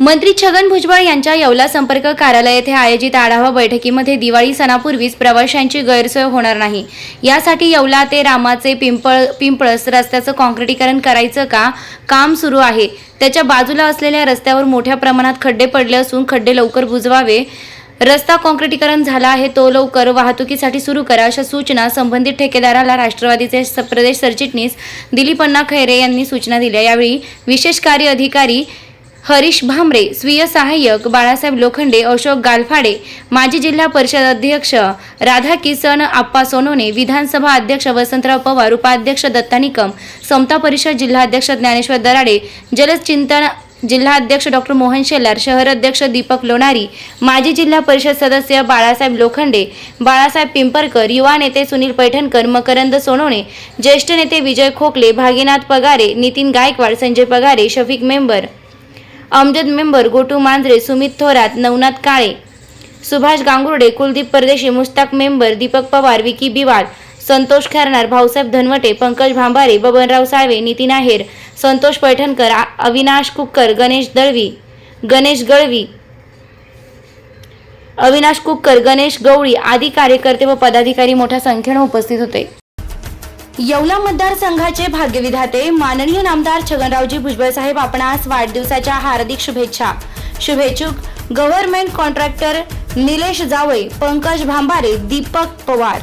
मंत्री छगन भुजबळ यांच्या येवला संपर्क कार्यालय येथे आयोजित आढावा बैठकीमध्ये दिवाळी सणापूर्वीच प्रवाशांची गैरसोय होणार नाही. यासाठी येवला ते रामाचे पिंपळ पिंपळस रस्त्याचं काँक्रिटीकरण करायचं का? काम सुरू आहे. त्याच्या बाजूला असलेल्या रस्त्यावर मोठ्या प्रमाणात खड्डे पडले असून खड्डे लवकर बुजवावे. रस्ता काँक्रिटीकरण झाला आहे तो लवकर वाहतुकीसाठी सुरू करा अशा सूचना संबंधित ठेकेदाराला राष्ट्रवादीचे स- प्रदेश सरचिटणीस दिलीप अण्णा खैरे यांनी सूचना दिल्या. यावेळी विशेष कार्य अधिकारी हरीश भांबरे स्वीय सहाय्यक बाळासाहेब लोखंडे अशोक गालफाडे माजी जिल्हा परिषद अध्यक्ष राधा किसन आप्पा सोनोने विधानसभा अध्यक्ष वसंतराव पवार उपाध्यक्ष दत्ता निकम समता परिषद जिल्हाध्यक्ष ज्ञानेश्वर दराडे जलचिंतन जिल्हाध्यक्ष डॉक्टर मोहन शेलार शहर अध्यक्ष दीपक लोणारी माजी जिल्हा परिषद सदस्य बाळासाहेब लोखंडे बाळासाहेब पिंपरकर युवा नेते सुनील पैठणकर मकरंद सोनवणे ज्येष्ठ नेते Vijay Khokale Bhaginath Pagare Nitin Gaikwad Sanjay Pagare Shafiq member Amjad member Gotu Manjare Sumit Thorat Navnath Kale Subhash Gangurde Kuldeep Pardeshi Mushtaq member Deepak Pawar Vicky Biwal Santosh Khairnar Bhausaheb Dhanwate Pankaj Bhambare Babanrao Salve Nitin Aher Santosh Paithankar Avinash Kukkar Ganesh Dalvi Ganesh Galvi Avinash Kukkar Ganesh Gawali आदी कार्यकर्ते व पदाधिकारी मोठ्या संख्येने उपस्थित होते. येवला मतदारसंघाचे भाग्यविधाते माननीय नामदार छगनरावजी भुजबळ साहेब आपणास वाढदिवसाच्या हार्दिक शुभेच्छा. शुभेच्छुक गव्हर्नमेंट कॉन्ट्रॅक्टर निलेश जावळे पंकज भांबारे दीपक पवार.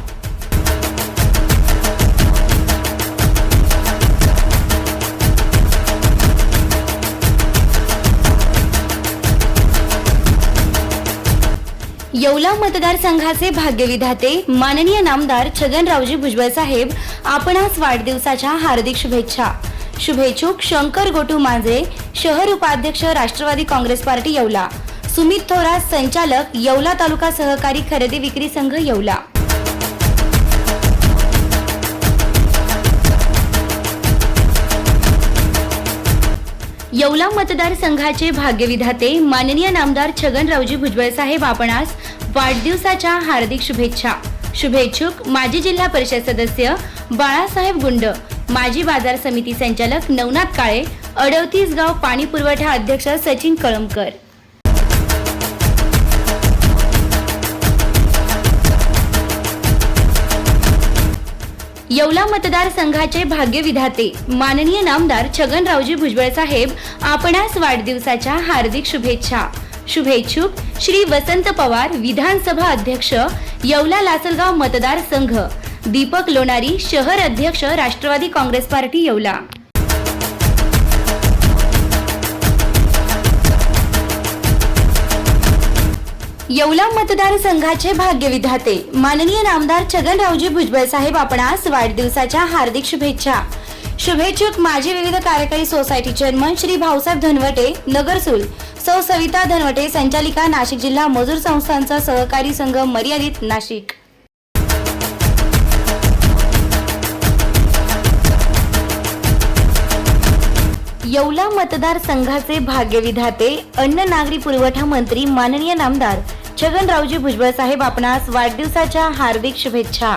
येवला मतदारसंघाचे भाग्यविधाते माननीय नामदार छगनरावजी भुजबळ साहेब आपणास वाढदिवसाच्या हार्दिक शुभेच्छा. शुभेच्छुक शंकर गोटू मांजरे शहर उपाध्यक्ष राष्ट्रवादी काँग्रेस पार्टी येवला. सुमित थोरात संचालक येवला तालुका सहकारी खरेदी विक्री संघ येवला. येवला मतदारसंघाचे भाग्यविधाते माननीय नामदार छगनरावजी भुजबळ साहेब आपणास वाढदिवसाच्या हार्दिक शुभेच्छा. शुभेच्छुक माजी जिल्हा परिषद सदस्य बाळासाहेब गुंड माजी बाजार समिती संचालक नवनाथ काळे अडवतीस गाव पाणी पुरवठा अध्यक्ष सचिन कळमकर. येवला मतदारसंघाचे भाग्यविधाते माननीय नामदार छगनरावजी भुजबळ साहेब आपणास वाढदिवसाच्या हार्दिक शुभेच्छा. शुभेच्छुक श्री वसंत पवार विधानसभा अध्यक्ष येवला लासलगाव मतदारसंघ. दीपक लोणारी शहर अध्यक्ष राष्ट्रवादी काँग्रेस पार्टी येवला. येवला मतदारसंघाचे भाग्यविधाते माननीय नामदार छगनरावजी भुजबळ साहेब आपणास वाढदिवसाच्या हार्दिक शुभेच्छा. शुभेच्छुक माजी विविध कार्यकारी सोसायटी चेअरमन श्री भाऊसाहेब धनवटे नगरसूल सौ सविता धनवटे संचालिका नाशिक जिल्हा मजूर संस्थांचा सहकारी संघ मर्यादित नाशिक. येवला मतदारसंघाचे भाग्यविधाते अन्न नागरी पुरवठा मंत्री माननीय नामदार छगनरावजी भुजबळ साहेब आपणास वाढदिवसाच्या हार्दिक शुभेच्छा.